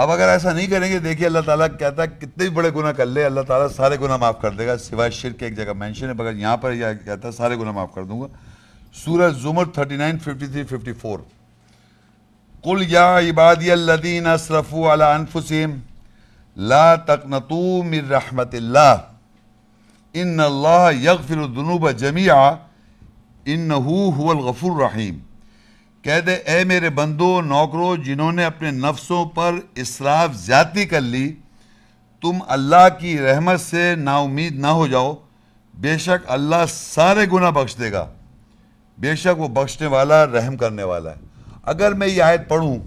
اب اگر ایسا نہیں کریں گے، دیکھیے اللہ تعالیٰ کہتا ہے، کتنے بھی بڑے گناہ کر لے، اللہ تعالیٰ سارے گناہ معاف کر دے گا۔ سوائے شرک ایک جگہ مینشن ہے، مگر یہاں پر یہ کہتا ہے، سارے گناہ معاف کر دوں گا۔ سورہ زمر 39 53 54 قل یا عبادی الذین اسرفوا علی انفسهم لا تقنطوا من رحمت اللہ ان اللہ یغفر الذنوب جميعا انہو هو الغفور الرحیم کہہ دے، اے میرے بندو نوکرو جنہوں نے اپنے نفسوں پر اسراف زیادتی کر لی، تم اللہ کی رحمت سے نا امید نہ ہو جاؤ۔ بے شک اللہ سارے گناہ بخش دے گا۔ بے شک وہ بخشنے والا، رحم کرنے والا ہے۔ اگر میں یہ آیت پڑھوں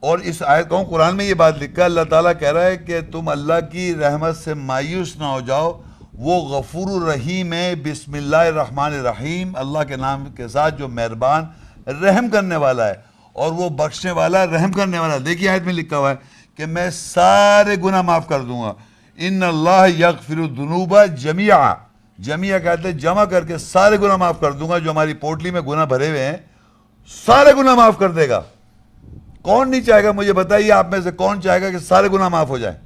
اور اس آیت کہوں قرآن میں یہ بات لکھا اللہ تعالیٰ کہہ رہا ہے کہ تم اللہ کی رحمت سے مایوس نہ ہو جاؤ۔ وہ غفور الرحیم ہے، بسم اللہ الرحمن الرحیم۔ اللہ کے نام کے ساتھ جو مہربان رحم کرنے والا ہے اور وہ بخشنے والا، رحم کرنے والا۔ دیکھیے آیت میں لکھا ہوا ہے کہ میں سارے گناہ معاف کر دوں گا۔ ان اللہ یغفر الذنوب جميعا جميعا کہتے ہیں، جمع کر کے سارے گناہ معاف کر دوں گا۔ جو ہماری پورٹلی میں گناہ بھرے ہوئے ہیں، سارے گناہ معاف کر دے گا۔ کون نہیں چاہے گا مجھے بتائیے آپ میں سے کون چاہے گا کہ سارے گناہ معاف ہو جائیں؟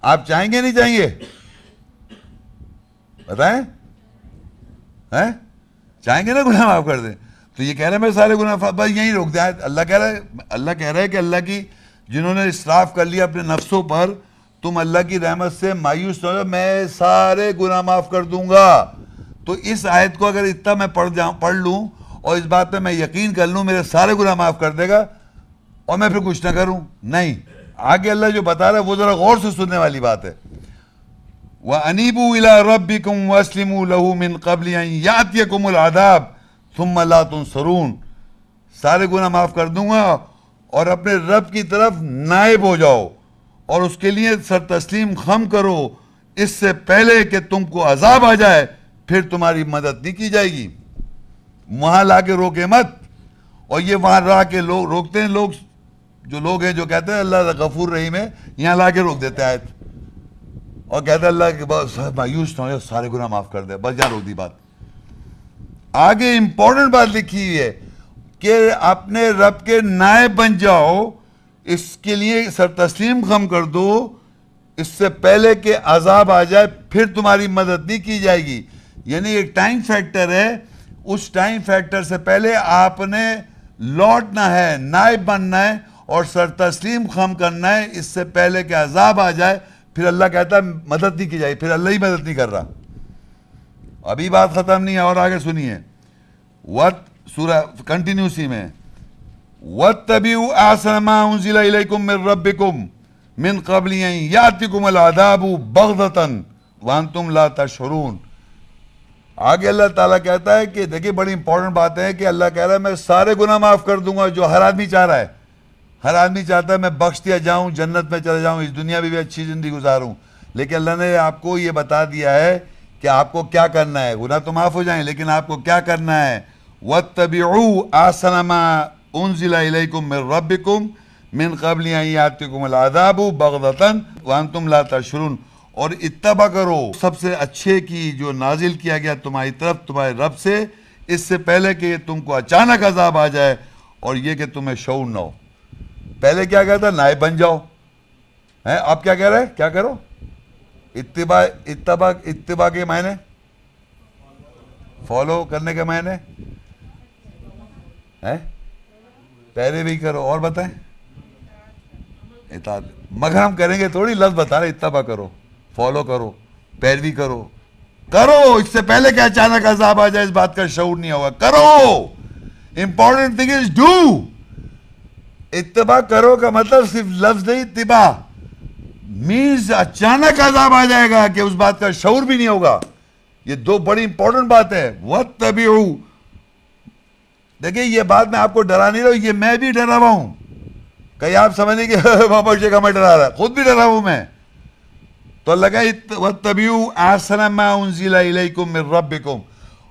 آپ چاہیں گے نہیں چاہیں گے؟ بتائیں؟ چاہیں گے نا گناہ معاف کر دیں؟ تو یہ کہہ رہے ہیں میں سارے گناہ بس یہیں روک دیں اللہ کہہ رہا ہے، اللہ کہہ رہا ہے کہ اللہ کی جنہوں نے اسراف کر لیا اپنے نفسوں پر، تم اللہ کی رحمت سے مایوس نہ ہو، میں سارے گناہ معاف کر دوں گا۔ تو اس آیت کو اگر اتنا میں پڑھ جاؤں، پڑھ لوں اور اس بات پہ میں یقین کر لوں، میرے سارے گناہ معاف کر دے گا اور میں پھر کچھ نہ کروں۔ نہیں، آگے اللہ جو بتا رہا ہے، وہ ذرا غور سے سننے والی بات ہے۔ وَأَنِيبُوا إِلَىٰ رَبِّكُمْ وَأَسْلِمُوا لَهُ مِنْ قَبْلِ أَنْ يَأْتِيَكُمُ الْعَذَابُ۔ ثُمَّ لَا تُنْصَرُونَ۔ سارے گناہ معاف کر دوں گا اور اپنے رب کی طرف نائب ہو جاؤ اور اس کے لیے سر تسلیم خم کرو۔ اس سے پہلے کہ تم کو عذاب آ جائے، پھر تمہاری مدد نہیں کی جائے گی۔ وہاں لا کے روکے مت۔ اور یہ وہاں لا کے لوگ روکتے ہیں، لوگ جو لوگ ہیں جو کہتے ہیں، اللہ غفور رحیم ہے، یہاں لا کے روک دیتے ہیں۔ آیت اور کہتا ہے اللہ کے بس مایوس نہ ہو سارے گناہ معاف کر دے بس جہاں روک دی بات۔ آگے امپورٹنٹ بات لکھی ہوئی ہے کہ اپنے رب کے نائب بن جاؤ، اس کے لیے سر تسلیم خم کر دو، اس سے پہلے کہ عذاب آ جائے، پھر تمہاری مدد نہیں کی جائے گی۔ یعنی ایک ٹائم فیکٹر ہے۔ اس ٹائم فیکٹر سے پہلے آپ نے لوٹنا ہے، نائب بننا ہے اور سر تسلیم خم کرنا ہے۔ اس سے پہلے کہ عذاب آ جائے، پھر اللہ کہتا ہے مدد نہیں کی جائے پھر اللہ ہی مدد نہیں کر رہا۔ ابھی بات ختم نہیں ہے، اور آگے سنیے۔ وت سورہ کنٹینیوسی میں۔ وَاتَّبِعُوا أَحْسَنَ مَا أُنزِلَ إِلَيْكُم مِّن رَّبِّكُم مِّن قَبْلِ أَن يَأْتِكُمُ الْعَذَابُ بَغْتَةً وَأَنتُمْ لَا تَشْعُرُونَ۔ آگے اللہ تعالیٰ کہتا ہے کہ دیکھیں بڑی امپورٹنٹ بات ہے کہ اللہ کہہ رہا ہے، میں سارے گناہ معاف کر دوں گا، جو ہر آدمی چاہ رہا ہے۔ ہر آدمی چاہتا ہے، میں بخش دیا جاؤں، جنت میں چلا جاؤں، اس دنیا میں بھی اچھی زندگی گزاروں۔ لیکن اللہ نے آپ کو یہ بتا دیا ہے کہ آپ کو کیا کرنا ہے؟ گناہ تو معاف ہو جائیں، لیکن آپ کو کیا کرنا ہے؟ وَاتَّبِعُوا أَحْسَنَ مَا أُنزِلَ إِلَيْكُم مِّن رَّبِّكُم مِّن قَبْلِ أَن يَأْتِيَكُمُ الْعَذَابُ بَغْتَةً وَأَنتُمْ لَا تَشْعُرُونَ۔ اور اتبع کرو، سب سے اچھے کی جو نازل کیا گیا تمہاری طرف، تمہارے رب سے، اس سے پہلے کہ تم کو اچانک عذاب آ جائے اور یہ کہ تمہیں شعور نہ ہو۔ پہلے کیا کہتا نائب بن جاؤ۔ ہیں؟ آپ کیا کہہ رہے ہیں؟ کیا کرو؟ اتباع اتباع اتباع کے معنی؟ فالو کرنے کے معنی؟ ہیں؟ پہلے بھی کرو، اور بتائیں؟ اطاعت مگر ہم کریں گے تھوڑی، لفظ بتا رہے اتباع کرو فالو کرو، پیروی کرو۔ کرو، اس سے پہلے کہ اچانک عذاب آ جائے، اس بات کا شعور نہیں ہوگا۔ کرو! امپورٹنٹ تھنگ از ڈو اتباع کرو کا مطلب صرف لفظ نہیں، اتباع۔ مینز اچانک عذاب آ جائے گا کہ اس بات کا شعور بھی نہیں ہوگا۔ یہ دو بڑی امپورٹنٹ بات ہے۔ وَاتَّبِعُوا دیکھیں، یہ بات میں آپ کو ڈرا نہیں رہا ہوں، یہ میں بھی ڈرا ہوا ہوں۔ کہیں آپ سمجھیں کہ محمد شیخ ہمیں ڈرا رہا خود بھی ڈرا ہوں میں۔ تو اللہ کہا وَاتَّبِعُوا أَحْسَنَ مَا أُنزِلَ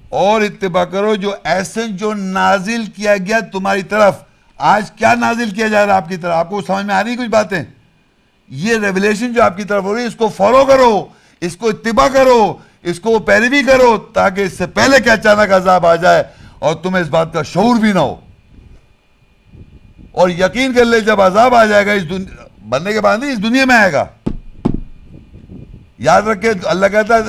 اور اتباع کرو، جو ایسے جو نازل کیا گیا تمہاری طرف۔ آج کیا نازل کیا جا رہا ہے آپ کی طرف؟ آپ کو سمجھ میں آ رہی کچھ باتیں؟ یہ ریولیشن جو آپ کی طرف ہو رہی ہے، اس کو فالو کرو، اس کو اتباع کرو، اس کو پیروی کرو تاکہ اس سے پہلے کہ اچانک عذاب آ جائے اور تمہیں اس بات کا شعور بھی نہ ہو۔ اور یقین کر لے، جب عذاب آ جائے گا، اس دنیا بننے کے بعد نہیں، اس دنیا میں آئے گا۔ یاد رکھے اللہ کہتا ہے،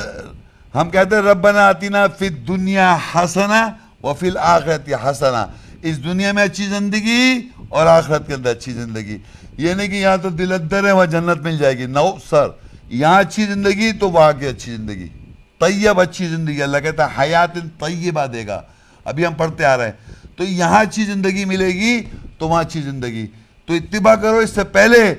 ہم کہتے ہیں، ربنا آتینا فی دنیا حسنا و فی الآخرت حسنا اس دنیا میں اچھی زندگی اور آخرت کے اندر اچھی زندگی۔ یہ نہیں کہ یہاں تو دل اندر ہے، وہاں جنت مل جائے گی۔ نو سر، یہاں اچھی زندگی تو وہاں کی اچھی زندگی۔ طیب اچھی زندگی، اللہ کہتا ہے حیات طیبہ دے گا۔ ابھی ہم پڑھتے آ رہے ہیں۔ تو یہاں اچھی زندگی ملے گی تو وہاں اچھی زندگی۔ تو اتباع کرو اس سے پہلے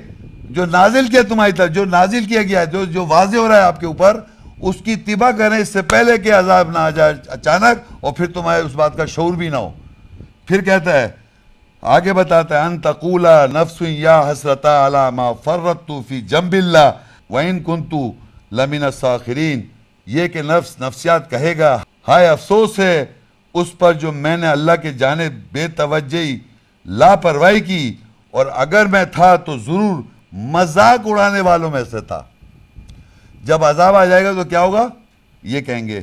جو نازل کیا تمہاری طرف، جو نازل کیا گیا ہے جو جو واضح ہو رہا ہے آپ کے اوپر، اس کی اتباع کریں اس سے پہلے کہ عذاب نہ آ جائے اچانک اور پھر تمہارے اس بات کا شعور بھی نہ ہو۔ پھر کہتا ہے آگے بتاتا ہے ان تقولا نفس یا حسرتا علی ما فرت فی جنب اللہ، وَإِن كُنْتُ لَمِنَ السَّاخِرِينَ یہ کہ نفس نفسیات کہے گا، ہائے افسوس ہے، اس پر جو میں نے اللہ کے جانب بے توجہی لاپرواہی کی، اور اگر میں تھا تو ضرور مذاق اڑانے والوں میں سے تھا۔ جب عذاب آ جائے گا تو کیا ہوگا؟ یہ کہیں گے،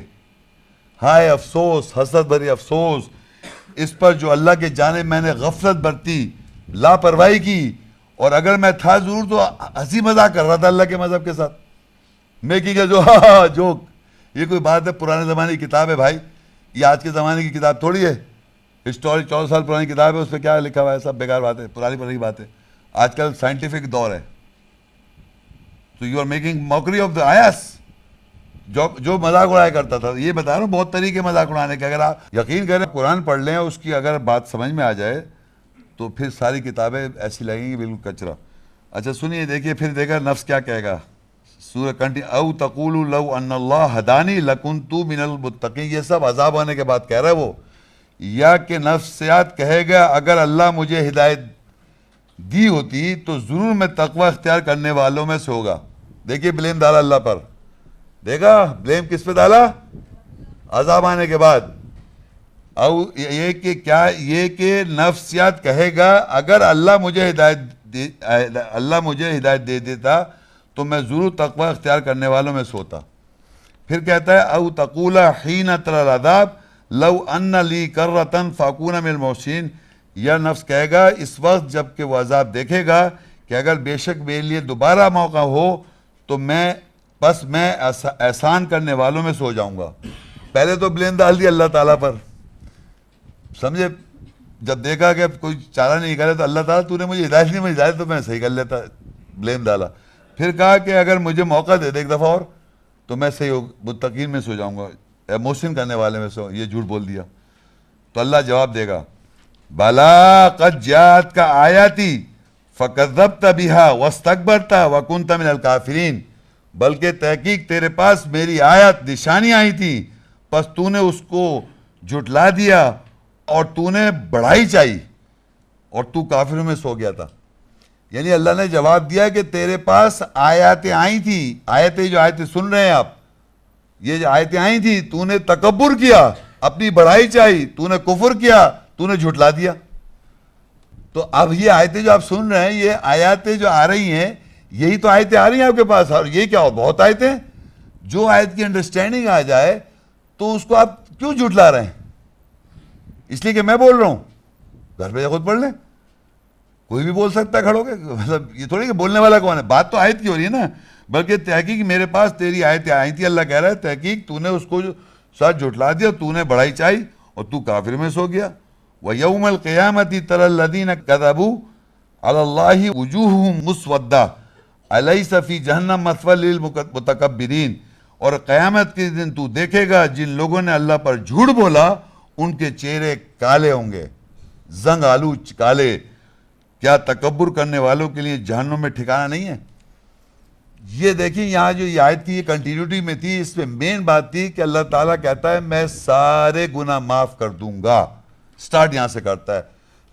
ہائے افسوس حسد بھری افسوس اس پر جو اللہ کے جانب میں نے غفلت برتی، لاپرواہی کی، اور اگر میں تھا ضرور تو ہنسی مذاق کر رہا تھا اللہ کے مذہب کے ساتھ۔ میں کی جو ہاں, ہاں،, ہاں، جوک یہ کوئی بات ہے، پرانے زمانے کی کتاب ہے بھائی۔ یہ آج کے زمانے کی کتاب تھوڑی ہے۔ ہسٹوری چودہ سال پرانی کتاب ہے، اس پہ کیا لکھا ہوا ہے؟ سب بیکار بات ہے پرانی پرانی بات ہے آج کل سائنٹیفک دور ہے۔ تو you are making mockery of the آیاس جو جو مذاق اڑایا کرتا تھا، یہ بتا رہا ہوں، بہت طریقے مذاق اڑانے کے، اگر آپ یقین کریں، قرآن پڑھ لیں اس کی اگر بات سمجھ میں آ جائے، تو پھر ساری کتابیں ایسی لگیں گی بالکل کچرا۔ اچھا سنیے، دیکھیے، پھر دیکھا نفس کیا کہے گا۔ سورہ کنٹی، او تقول لو ان اللہ ہدانی لکن تو من المتقین۔ یہ سب عذاب آنے کے بعد کہہ رہا ہے وہ۔ یا کہ نفسیات کہے گا، اگر اللہ مجھے ہدایت دی ہوتی، تو ضرور میں تقوی اختیار کرنے والوں میں سے ہوگا۔ دیکھیے، بلیم ڈالا اللہ پر۔ دیکھا بلیم کس پہ ڈالا؟ عذاب آنے کے بعد۔ او، یہ کہ کیا، یہ کہ نفسیات کہے گا، اگر اللہ مجھے ہدایت دے، اللہ مجھے ہدایت دے دیتا، تو میں ضرور تقوی اختیار کرنے والوں میں سوتا۔ پھر کہتا ہے، او تقولا حین تر العذاب، لو ان لی کرتن فاکون من المحسین یہ نفس کہے گا، اس وقت جبکہ وہ عذاب دیکھے گا کہ اگر بے شک میرے لیے دوبارہ موقع ہو، تو میں بس میں احسان کرنے والوں میں سو جاؤں گا۔ پہلے تو بلین ڈال دیا اللہ تعالیٰ پر۔ سمجھے؟ جب دیکھا کہ کوئی چارہ نہیں کرے تو اللہ تعالیٰ تو نے مجھے ہدایت نہیں مجھے ہدایت تو میں صحیح کر لیتا بلیم ڈالا۔ پھر کہا کہ اگر مجھے موقع دے دے ایک دفعہ اور، تو میں صحیح متقین میں سو جاؤں گا۔ محسن کرنے والے میں سو یہ جھوٹ بول دیا۔ تو اللہ جواب دے گا۔ بالا قد جات کا آیاتی فقذبت بها واستكبرت وكنت من الكافرین بلکہ تحقیق تیرے پاس میری آیت نشانی آئی تھی، پس تو نے اس کو جھٹلا دیا اور تو نے بڑھائی چاہی اور تو کافروں میں سو گیا تھا۔ یعنی اللہ نے جواب دیا کہ تیرے پاس آیاتیں آئی تھی، آیتیں جو آیتیں سن رہے ہیں آپ، یہ جو آیتیں آئی تھی، تو نے تکبر کیا، اپنی بڑھائی چاہی، تو نے کفر کیا، تو نے جھٹلا دیا۔ تو اب یہ آیتیں جو آپ سن رہے ہیں، یہ آیاتیں جو آ رہی ہیں یہی تو آیتیں آ رہی ہیں آپ کے پاس اور یہ کیا ہو، بہت آیتیں؟ جو آیت کی انڈرسٹینڈنگ آ جائے تو اس کو آپ کیوں جھٹلا رہے ہیں؟ اس لیے کہ میں بول رہا ہوں۔ گھر پہ خود پڑھ لیں۔ کوئی بھی بول سکتا ہے کھڑو کے۔ مطلب یہ تھوڑی کہ بولنے والا کون ہے؟ بات تو آیت کی ہو رہی ہے نا۔ بلکہ تحقیق میرے پاس تیری آیتیں آئی تھی اللہ کہہ رہا ہے، تحقیق تو نے اس کو ساتھ جھٹلا دیا، تو نے بڑھائی چاہی اور تو کافر میں سو گیا۔ وہ یوم القیامتی تر الدین کدبو اللہ وجوہ مسودہ علیہ صفی جہنم مثول متکبرین۔ اور قیامت کے دن تو دیکھے گا جن لوگوں نے اللہ پر جھوٹ بولا، ان کے چہرے کالے ہوں گے۔ زنگ آلو کالے۔ کیا تکبر کرنے والوں کے لیے جہنم میں ٹھکانہ نہیں ہے؟ یہ دیکھیں، یہاں جو یہ آیت کی یہ کنٹینیوٹی میں تھی، اس میں مین بات تھی کہ اللہ تعالیٰ کہتا ہے، میں سارے گناہ معاف کر دوں گا۔ سٹارٹ یہاں سے کرتا ہے۔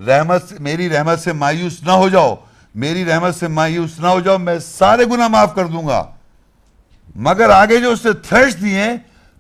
رحمت سے میری رحمت سے مایوس نہ ہو جاؤ۔ میری رحمت سے مایوس نہ ہو جاؤ، میں سارے گناہ معاف کر دوں گا۔ مگر آگے جو اس سے تھرش دیے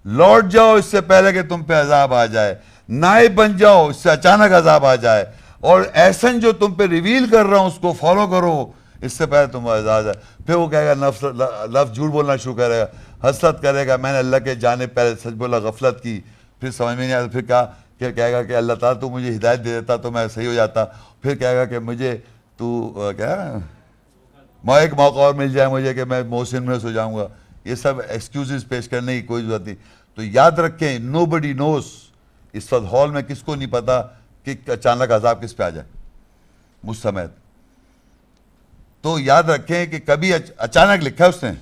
لوٹ جاؤ اس سے پہلے کہ تم پہ عذاب آ جائے۔ نائب بن جاؤ، اس سے اچانک عذاب آ جائے۔ اور ایسن جو تم پہ ریویل کر رہا ہوں، اس کو فالو کرو۔ اس سے پہلے تم عذاب ہے۔ پھر وہ کہے گا، نفس، لفظ جھوٹ بولنا شروع کرے گا۔ حسرت کرے گا، میں نے اللہ کے جانے پہلے سچ بولا، غفلت کی۔ پھر سمجھ میں نہیں آیا پھر کہا، پھر کہے گا کہ اللہ تعالیٰ تو مجھے ہدایت دے دیتا تو میں صحیح ہو جاتا۔ پھر کہے گا کہ مجھے تو کیا؟ میں ایک موقع اور مل جائے مجھے کہ میں محسن میں ہو جاؤں گا۔ یہ سب ایکسکیوزز پیش کرنے کی کوئی ضرورت نہیں۔ تو یاد رکھیں نو بڈی نوز اس وقت ہال میں کس کو نہیں پتا کہ اچانک عذاب کس پہ آ جائے۔ مجھ سمیت تو یاد رکھیں کہ کبھی اچانک لکھا ہے اس نے۔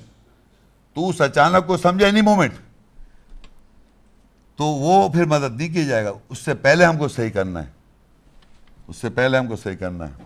تو اس اچانک کو سمجھے نہیں مومنٹ تو وہ پھر مدد نہیں کی جائے گا۔ اس سے پہلے ہم کو صحیح کرنا ہے۔ اس سے پہلے ہم کو صحیح کرنا ہے۔